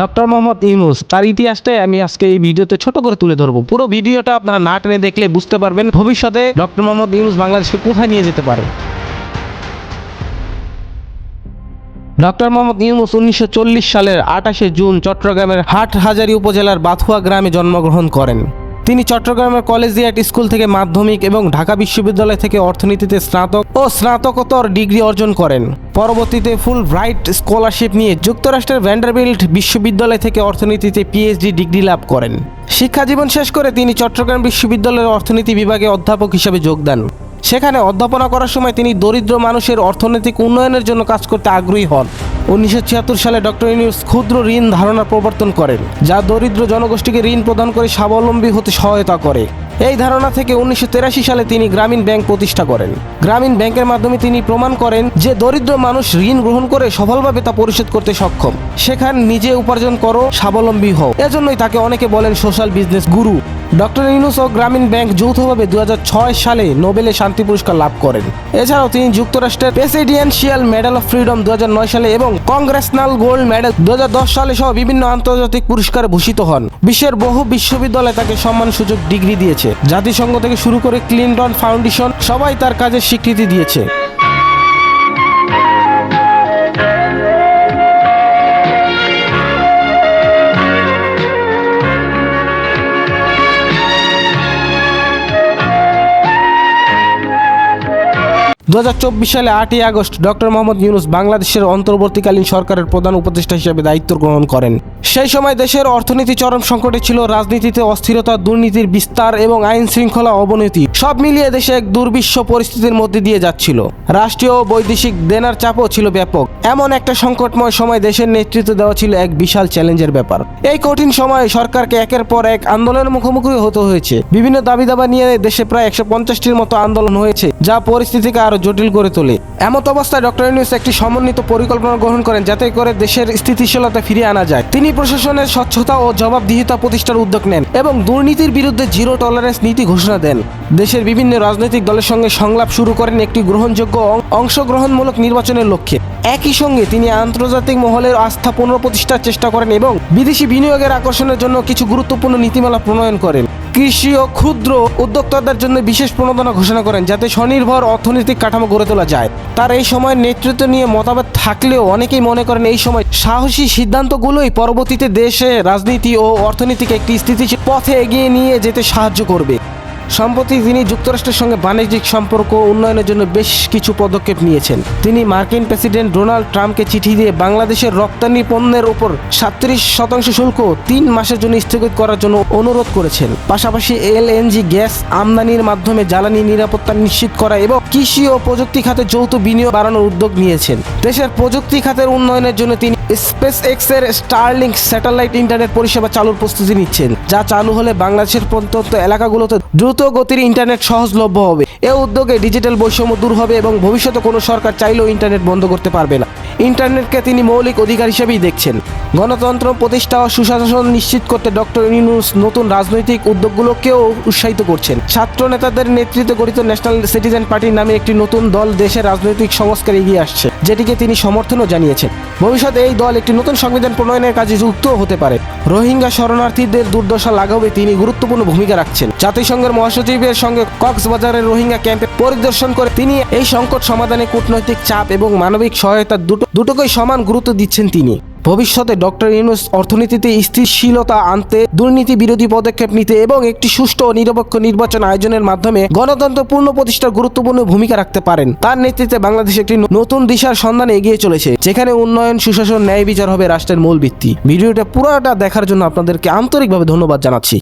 Doctor Mohammad ইমুস তার ইতিহাসটাই আমি আজকে এই ভিডিওতে ছোট করে তুলে ধরবো। পুরো ভিডিওটা আপনারা না টেনে দেখলে বুঝতে পারবেন ভবিষ্যতে ডক্টর মোহাম্মদ ইমুস বাংলাদেশকে কোথায় নিয়ে যেতে পারে। ডক্টর মোহাম্মদ ইউনুস উনিশশো সালের আঠাশে জুন চট্টগ্রামের হাটহাজারী উপজেলার বাথুয়া গ্রামে জন্মগ্রহণ করেন। তিনি চট্টগ্রামের কলেজিয়েট স্কুল থেকে মাধ্যমিক এবং ঢাকা বিশ্ববিদ্যালয় থেকে অর্থনীতিতে স্নাতক ও স্নাতকোত্তর ডিগ্রি অর্জন করেন। পরবর্তীতে ফুল ব্রাইট স্কলারশিপ নিয়ে যুক্তরাষ্ট্রের ভ্যান্ডারবিল্ট বিশ্ববিদ্যালয় থেকে অর্থনীতিতে পিএইচডি ডিগ্রি লাভ করেন। শিক্ষা জীবন শেষ করে তিনি চট্টগ্রাম বিশ্ববিদ্যালয়ের অর্থনীতি বিভাগে অধ্যাপক হিসেবে যোগদান সেখানে অধ্যাপনা করার সময় তিনি দরিদ্র মানুষের অর্থনৈতিক উন্নয়নের জন্য কাজ করতে আগ্রহী হন। উনিশশো ছিয়াত্তর সালে ডক্টর ইউনিউস ক্ষুদ্র ঋণ ধারণা প্রবর্তন করেন, যা দরিদ্র জনগোষ্ঠীকে ঋণ প্রদান করে স্বাবলম্বী হতে সহায়তা করে। এই ধারণা থেকে উনিশশো সালে তিনি গ্রামীণ ব্যাংক প্রতিষ্ঠা করেন। গ্রামীণ ব্যাংকের মাধ্যমে তিনি প্রমাণ করেন যে দরিদ্র মানুষ ঋণ গ্রহণ করে সফলভাবে তা পরিশোধ করতে সক্ষম। সেখানে নিজে উপার্জন করো, স্বাবলম্বী হও। এজন্যই তাকে অনেকে বলেন social business guru. Doctor Yunus ও গ্রামীণ ব্যাংক যৌথভাবে দু হাজার ছয় সালে নোবেলে শান্তি পুরস্কার লাভ করেন। এছাড়াও তিনি যুক্তরাষ্ট্রের প্রেসিডেন্সিয়াল মেডেল অফ ফ্রিডম দু হাজার নয় সালে এবং কংগ্রেসনাল গোল্ড মেডেল দু হাজার দশ সালে সহ বিভিন্ন আন্তর্জাতিক পুরস্কারে ভূষিত হন। বিশ্বের বহু বিশ্ববিদ্যালয় তাকে সম্মান সুযোগ ডিগ্রি দিয়েছে জাতিসংঘ থেকে শুরু করে ক্লিনটন ফাউন্ডেশন সবাই তার কাজের স্বীকৃতি দিয়েছে। দু হাজার চব্বিশ সালে আটই আগস্ট ডক্টর মোহাম্মদ ইউনুস বাংলাদেশের অন্তর্বর্তীকালীন সরকারের প্রধান উপদেষ্টা হিসেবে দায়িত্ব গ্রহণ করেন। সেই সময় দেশের অর্থনীতি চরম সংকটে ছিল, রাজনীতিতে অস্থিরতা, দুর্নীতির বিস্তার এবং আইন শৃঙ্খলা অবনতি, সব মিলিয়ে দেশে এক দুর্বিশ্ব পরিস্থিতির মধ্যে দিয়ে যাচ্ছিল। রাষ্ট্রীয় বৈদেশিক দেনার চাপও ছিল ব্যাপক। এমন একটা সংকটময় সময় দেশের নেতৃত্ব দেওয়া ছিল এক বিশাল চ্যালেঞ্জের ব্যাপার। এই কঠিন সময়ে সরকারকে একের পর এক আন্দোলনের মুখোমুখি হতে হয়েছে। বিভিন্ন দাবি দাবা নিয়ে দেশে প্রায় একশো পঞ্চাশটির মতো আন্দোলন হয়েছে, যা পরিস্থিতিকে আরও জটিল করে তোলে। এমত অবস্থায় ডক্টর ইউনুস একটি সমন্বিত পরিকল্পনা গ্রহণ করেন যাতে করে দেশের স্থিতিশীলতা ফিরিয়ে আনা যায়। তিনি প্রশাসনের স্বচ্ছতা ও জবাবদিহিতা প্রতিষ্ঠার উদ্যোগ নেন এবং দুর্নীতির বিরুদ্ধে জিরো টলারেন্স নীতি ঘোষণা দেন। দেশের বিভিন্ন রাজনৈতিক দলের সঙ্গে সংলাপ শুরু করেন একটি গ্রহণযোগ্য অংশগ্রহণমূলক নির্বাচনের লক্ষ্যে। একই সঙ্গে তিনি আন্তর্জাতিক মহলের আস্থা পুনঃপ্রতিষ্ঠার চেষ্টা করেন এবং বিদেশি বিনিয়োগের আকর্ষণের জন্য কিছু গুরুত্বপূর্ণ নীতিমালা প্রণয়ন করেন। কৃষি ও ক্ষুদ্র উদ্যোক্তাদের জন্য বিশেষ প্রণোদনা ঘোষণা করেন যাতে স্বনির্ভর অর্থনৈতিক কাঠামো গড়ে তোলা যায়। তার এই সময়ের নেতৃত্ব নিয়ে মতামত থাকলেও অনেকেই মনে করেন এই সময় সাহসী সিদ্ধান্তগুলোই পরবর্তীতে দেশে রাজনীতি ও অর্থনীতিকে একটি স্থিতিশীল পথে এগিয়ে নিয়ে যেতে সাহায্য করবে। সম্প্রতি তিনি যুক্তরাষ্ট্রের সঙ্গে বাণিজ্যিক সম্পর্ক উন্নয়নের জন্য বেশ কিছু পদক্ষেপ নিয়েছেন। তিনি মার্কিন প্রেসিডেন্ট ডোনাল্ড ট্রাম্পকে চিঠি দিয়ে বাংলাদেশের রপ্তানি পণ্যের উপর সাতত্রিশ শতাংশ শুল্ক তিন মাসের জন্য স্থগিত করার জন্য অনুরোধ করেছেন। পাশাপাশি এলএনজি গ্যাস আমদানির মাধ্যমে জ্বালানি নিরাপত্তা নিশ্চিত করা এবং কৃষি ও প্রযুক্তি খাতে যৌথ বিনিয়োগ বাড়ানোর উদ্যোগ নিয়েছেন। দেশের প্রযুক্তি খাতের উন্নয়নের জন্য তিনি স্পেস এক্সের স্টারলিংক স্যাটেলাইট ইন্টারনেট পরিষেবা চালুর প্রস্তুতি নিচ্ছেন, যা চালু হলে বাংলাদেশের প্রত্যন্ত এলাকাগুলোতে দ্রুত গতির ইন্টারনেট সহজলভ্য হবে। এ উদ্যোগে ডিজিটাল বৈষম্য দূর হবে এবং ভবিষ্যতে কোনো সরকার চাইলেও ইন্টারনেট বন্ধ করতে পারবে না। ইন্টারনেটকে তিনি মৌলিক অধিকার হিসেবেই দেখছেন। গণতন্ত্র প্রতিষ্ঠা ও সুশাসন নিশ্চিত করতে ডক্টর ইউনুস নতুন রাজনৈতিক উদ্যোগগুলোকেও উৎসাহিত করছেন। ছাত্র নেতাদের নেতৃত্বে গঠিত ন্যাশনাল সিটিজেন পার্টির নামে একটি নতুন দল দেশের রাজনৈতিক সংস্কার এগিয়ে আসছে। যেটিকে তিনি সমর্থনও জানিয়েছেন। ভবিষ্যতে এই দল একটি নতুন সংবিধান প্রণয়নের কাজে যুক্ত হতে পারে। রোহিঙ্গা শরণার্থীদের দুর্দশা লাঘবে তিনি গুরুত্বপূর্ণ ভূমিকা রাখছেন। জাতিসংঘের মহাসচিবের সঙ্গে কক্সবাজারের রোহিঙ্গা ক্যাম্পে পরিদর্শন করে তিনি এই সংকট সমাধানে কূটনৈতিক চাপ এবং মানবিক সহায়তা দুটো দুটোকেই সমান গুরুত্ব দিচ্ছেন তিনি। ভবিষ্যতে ডক্টর ইউনুস অর্থনীতিতে স্থিতিশীলতা আনতে, দুর্নীতি বিরোধী পদক্ষেপ নিতে এবং একটি সুষ্ঠু ও নিরপেক্ষ নির্বাচন আয়োজনের মাধ্যমে গণতন্ত্র পূর্ণ প্রতিষ্ঠার গুরুত্বপূর্ণ ভূমিকা রাখতে পারেন। তার নেতৃত্বে বাংলাদেশ একটি নতুন দিশার সন্ধানে এগিয়ে চলেছে, যেখানে উন্নয়ন, সুশাসন, ন্যায় বিচার হবে রাষ্ট্রের মূল ভিত্তি। ভিডিওটা পুরোটা দেখার জন্য আপনাদেরকে আন্তরিকভাবে ধন্যবাদ জানাচ্ছি।